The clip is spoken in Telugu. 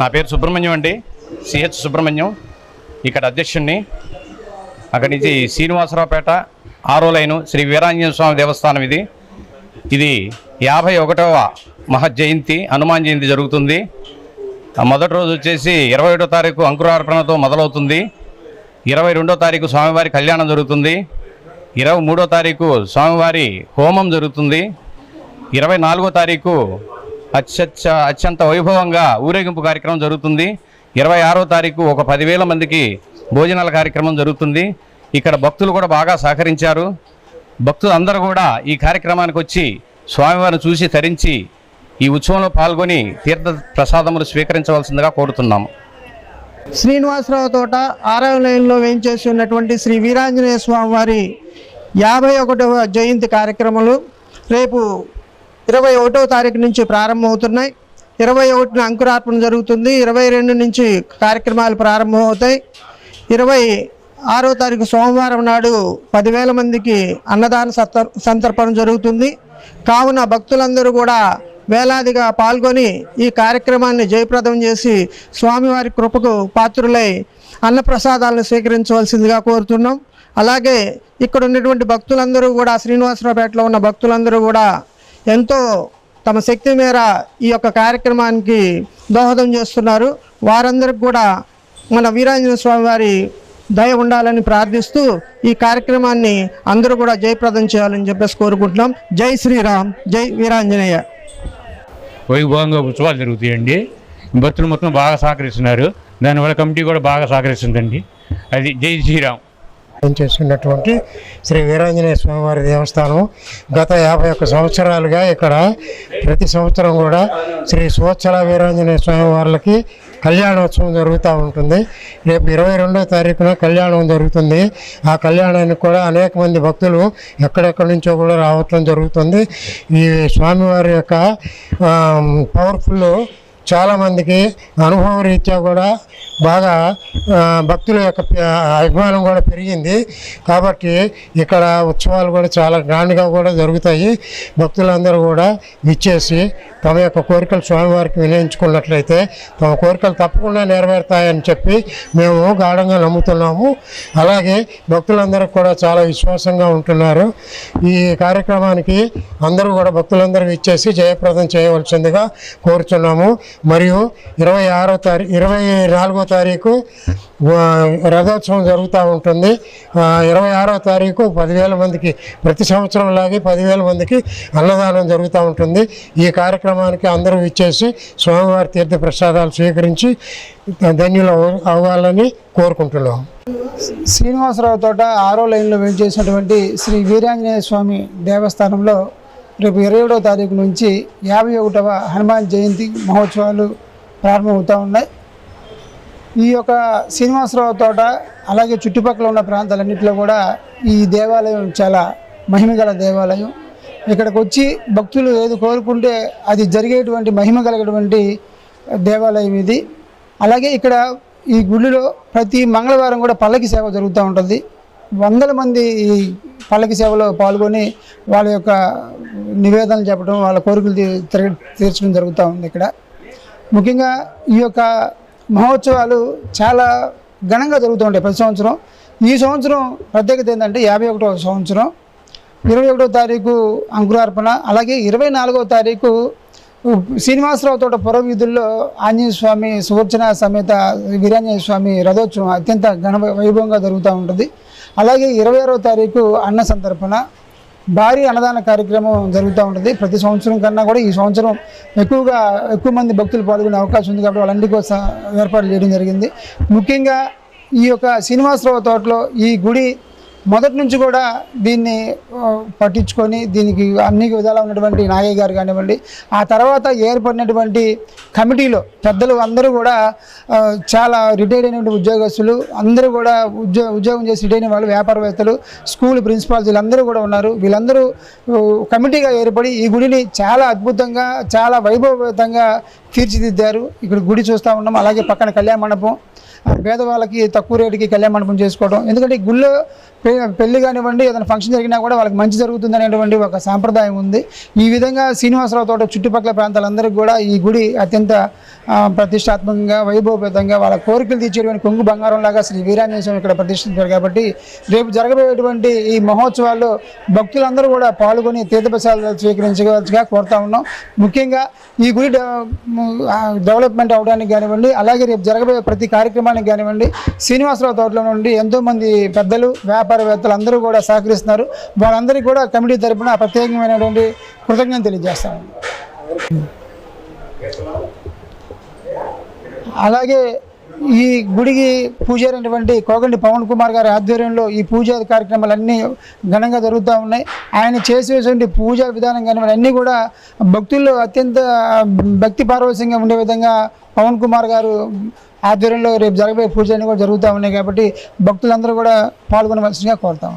నా పేరు సుబ్రహ్మణ్యం అండి. సిహెచ్ సుబ్రహ్మణ్యం. ఇక్కడ అధ్యక్షుడిని అక్కడి నుంచి శ్రీనివాసరావుపేట ఆరో లైను శ్రీ వీరాంజనేయ స్వామి దేవస్థానం ఇది. ఇది యాభై ఒకటవ మహజయంతి హనుమాన్ జయంతి జరుగుతుంది. మొదటి రోజు వచ్చేసి ఇరవై ఏడో తారీఖు అంకురార్పణతో మొదలవుతుంది. ఇరవై రెండో తారీఖు స్వామివారి కళ్యాణం జరుగుతుంది. ఇరవై మూడో తారీఖు స్వామివారి హోమం జరుగుతుంది. ఇరవై నాలుగో తారీఖు అత్యచ్చ అత్యంత వైభవంగా ఊరేగింపు కార్యక్రమం జరుగుతుంది. ఇరవై ఆరో తారీఖు ఒక పదివేల మందికి భోజనాల కార్యక్రమం జరుగుతుంది. ఇక్కడ భక్తులు కూడా బాగా సహకరించారు. భక్తులు అందరూ కూడా ఈ కార్యక్రమానికి వచ్చి స్వామివారిని చూసి తరించి ఈ ఉత్సవంలో పాల్గొని తీర్థ ప్రసాదములు స్వీకరించవలసిందిగా కోరుతున్నాము. శ్రీనివాసరావు తోట ఆరవ లైన్లో వేయించేసి ఉన్నటువంటి శ్రీ వీరాంజనేయ స్వామి వారి యాభై ఒకటవ జయంతి కార్యక్రమాలు రేపు ఇరవై ఒకటో తారీఖు నుంచి ప్రారంభమవుతున్నాయి. ఇరవై ఒకటిన అంకురార్పణ జరుగుతుంది. ఇరవై రెండు నుంచి కార్యక్రమాలు ప్రారంభమవుతాయి. ఇరవై ఆరో తారీఖు సోమవారం నాడు పదివేల మందికి అన్నదాన సత్త సంతర్పణ జరుగుతుంది. కావున భక్తులందరూ కూడా వేలాదిగా పాల్గొని ఈ కార్యక్రమాన్ని జయప్రదం చేసి స్వామివారి కృపకు పాత్రులై అన్నప్రసాదాలను స్వీకరించవలసిందిగా కోరుతున్నాం. అలాగే ఇక్కడ ఉన్నటువంటి భక్తులందరూ కూడా శ్రీనివాసరావుపేటలో ఉన్న భక్తులందరూ కూడా ఎంతో తమ శక్తి మేర ఈ యొక్క కార్యక్రమానికి దోహదం చేస్తున్నారు. వారందరికి కూడా మన వీరాంజనేయ స్వామి వారి దయ ఉండాలని ప్రార్థిస్తూ ఈ కార్యక్రమాన్ని అందరూ కూడా జయప్రదం చేయాలని చెప్పేసి కోరుకుంటున్నాం. జై శ్రీరామ్ జై వీరాంజనేయ. వైభవంగా ఉత్సవాలు జరుగుతాయండి. భక్తులు మొత్తం బాగా సహకరిస్తున్నారు. దానివల్ల కమిటీ కూడా బాగా సహకరిస్తుందండి. అది జై శ్రీరామ్. చేస్తున్నటువంటి శ్రీ వీరాంజనేయ స్వామివారి దేవస్థానం గత యాభై ఒక్క సంవత్సరాలుగా ఇక్కడ ప్రతి సంవత్సరం కూడా శ్రీ సువత్సల వీరాంజనేయ స్వామి వారికి కళ్యాణోత్సవం జరుగుతూ ఉంటుంది. రేపు ఇరవై రెండో తారీఖున కళ్యాణం జరుగుతుంది. ఆ కళ్యాణానికి కూడా అనేక మంది భక్తులు ఎక్కడెక్కడి నుంచో కూడా రావటం జరుగుతుంది. ఈ స్వామివారి యొక్క పవర్ఫుల్ చాలామందికి అనుభవం రీత్యా కూడా బాగా భక్తుల యొక్క అభిమానం కూడా పెరిగింది. కాబట్టి ఇక్కడ ఉత్సవాలు కూడా చాలా గ్రాండ్గా కూడా జరుగుతాయి. భక్తులందరూ కూడా విచ్చేసి తమ యొక్క కోరికలు స్వామివారికి వినియోగించుకున్నట్లయితే తమ కోరికలు తప్పకుండా నెరవేరుతాయని చెప్పి మేము గాఢంగా నమ్ముతున్నాము. అలాగే భక్తులందరూ కూడా చాలా విశ్వాసంగా ఉంటున్నారు. ఈ కార్యక్రమానికి అందరూ కూడా భక్తులందరూ ఇచ్చేసి జయప్రదం చేయవలసిందిగా కోరుచున్నాము. మరియు ఇరవై ఆరో తారీఖు ఇరవై నాలుగో తారీఖు రథోత్సవం జరుగుతూ ఉంటుంది. ఇరవై ఆరో తారీఖు పదివేల మందికి ప్రతి సంవత్సరం లాగే పదివేల మందికి అన్నదానం జరుగుతూ ఉంటుంది. ఈ కార్యక్రమానికి అందరూ ఇచ్చేసి స్వామివారి తీర్థ ప్రసాదాలు స్వీకరించి ధన్యులు అవ్వాలని కోరుకుంటున్నాం. శ్రీనివాసరావు తోట ఆరో లైన్లో వేయించేసినటువంటి శ్రీ వీరాంజనేయ స్వామి దేవస్థానంలో రేపు ఇరవై ఏడవ తారీఖు నుంచి యాభై ఒకటవ హనుమాన్ జయంతి మహోత్సవాలు ప్రారంభమవుతూ ఉన్నాయి. ఈ యొక్క శ్రీనివాసరావు తోట అలాగే చుట్టుపక్కల ఉన్న ప్రాంతాలన్నింటిలో కూడా ఈ దేవాలయం చాలా మహిమగల దేవాలయం. ఇక్కడికి వచ్చి భక్తులు ఏది కోరుకుంటే అది జరిగేటువంటి మహిమ కలిగినటువంటి దేవాలయం ఇది. అలాగే ఇక్కడ ఈ గుడిలో ప్రతి మంగళవారం కూడా పల్లకి సేవ జరుగుతూ ఉంటుంది. వందల మంది ఈ పల్లకి సేవలో పాల్గొని వాళ్ళ యొక్క నివేదనలు చెప్పడం వాళ్ళ కోరికలు తీర్చడం జరుగుతూ ఉంది ఇక్కడ. ముఖ్యంగా ఈ యొక్క మహోత్సవాలు చాలా ఘనంగా జరుగుతూ ఉంటాయి ప్రతి సంవత్సరం. ఈ సంవత్సరం ప్రత్యేకత ఏంటంటే యాభై ఒకటో సంవత్సరం. ఇరవై ఒకటో తారీఖు అంకురార్పణ అలాగే ఇరవై నాలుగో తారీఖు శ్రీనివాసరావు తోట పురవీధుల్లో ఆంజనేయస్వామి ఆంజనేయ స్వామి సువర్చన సమేత వీరాంజనేయ స్వామి రథోత్సవం అత్యంత ఘన వైభవంగా జరుగుతూ ఉంటుంది. అలాగే ఇరవై ఆరో తారీఖు అన్న సందర్భన భారీ అన్నదాన కార్యక్రమం జరుగుతూ ఉంటుంది. ప్రతి సంవత్సరం కన్నా కూడా ఈ సంవత్సరం ఎక్కువగా ఎక్కువ మంది భక్తులు పాల్గొనే అవకాశం ఉంది కాబట్టి వాళ్ళందరి కోసం ఏర్పాట్లు చేయడం జరిగింది. ముఖ్యంగా ఈ యొక్క శ్రీనివాసరావు తోటలో ఈ గుడి మొదటి నుంచి కూడా దీన్ని పట్టించుకొని దీనికి అన్ని విధాలా ఉన్నటువంటి నాగయ్య గారు కానివ్వండి ఆ తర్వాత ఏర్పడినటువంటి కమిటీలో పెద్దలు అందరూ కూడా చాలా రిటైర్డ్ అయినటువంటి ఉద్యోగస్తులు అందరూ కూడా ఉద్యో ఉద్యోగం చేసి రిటైర్ అయిన వాళ్ళు వ్యాపారవేత్తలు స్కూల్ ప్రిన్సిపాల్స్ వీళ్ళందరూ కూడా ఉన్నారు. వీళ్ళందరూ కమిటీగా ఏర్పడి ఈ గుడిని చాలా అద్భుతంగా చాలా వైభవంతంగా తీర్చిదిద్దారు. ఇక్కడ గుడి చూస్తూ ఉన్నాం అలాగే పక్కన కళ్యాణ మండపం ఆ, పేదవాళ్ళకి తక్కువ రేటుకి కళ్యాణ మండపం చేసుకోవడం. ఎందుకంటే గుళ్ళో పెళ్ళి కానివ్వండి ఏదైనా ఫంక్షన్ జరిగినా కూడా వాళ్ళకి మంచి జరుగుతుంది అనేటువంటి ఒక సాంప్రదాయం ఉంది. ఈ విధంగా శ్రీనివాసరావు తోట చుట్టుపక్కల ప్రాంతాలందరికీ కూడా ఈ గుడి అత్యంత ప్రతిష్టాత్మకంగా వైభవపేతంగా వాళ్ళ కోరికలు తీర్చేటువంటి కొంగు బంగారం లాగా శ్రీ వీరాంజనేయ ఇక్కడ ప్రతిష్ఠించారు కాబట్టి రేపు జరగబోయేటువంటి ఈ మహోత్సవాల్లో భక్తులందరూ కూడా పాల్గొని తీర్థప్రసాదాలు స్వీకరించవలసిగా కోరుతా ఉన్నాం. ముఖ్యంగా ఈ గుడి డెవలప్మెంట్ అవడానికి కానివ్వండి అలాగే రేపు జరగబోయే ప్రతి కార్యక్రమానికి కానివ్వండి శ్రీనివాసరావు తోటలో నుండి ఎంతోమంది పెద్దలు వ్యాపారవేత్తలు అందరూ కూడా సహకరిస్తున్నారు. వాళ్ళందరికీ కూడా కమిటీ తరపున ప్రత్యేకమైనటువంటి కృతజ్ఞత తెలియజేస్తాను. అలాగే ఈ గుడికి పూజారి అయినటువంటి కోగండి పవన్ కుమార్ గారి ఆధ్వర్యంలో ఈ పూజా కార్యక్రమాలన్నీ ఘనంగా జరుగుతూ ఉన్నాయి. ఆయన చేసేటువంటి పూజా విధానం కానివ్వండి అన్నీ కూడా భక్తుల్లో అత్యంత భక్తి పారవశ్యంగా ఉండే విధంగా పవన్ కుమార్ గారు ఆధ్వర్యంలో రేపు జరగబోయే పూజలు కూడా జరుగుతూ ఉన్నాయి కాబట్టి భక్తులందరూ కూడా పాల్గొనవలసిందిగా కోరుతాం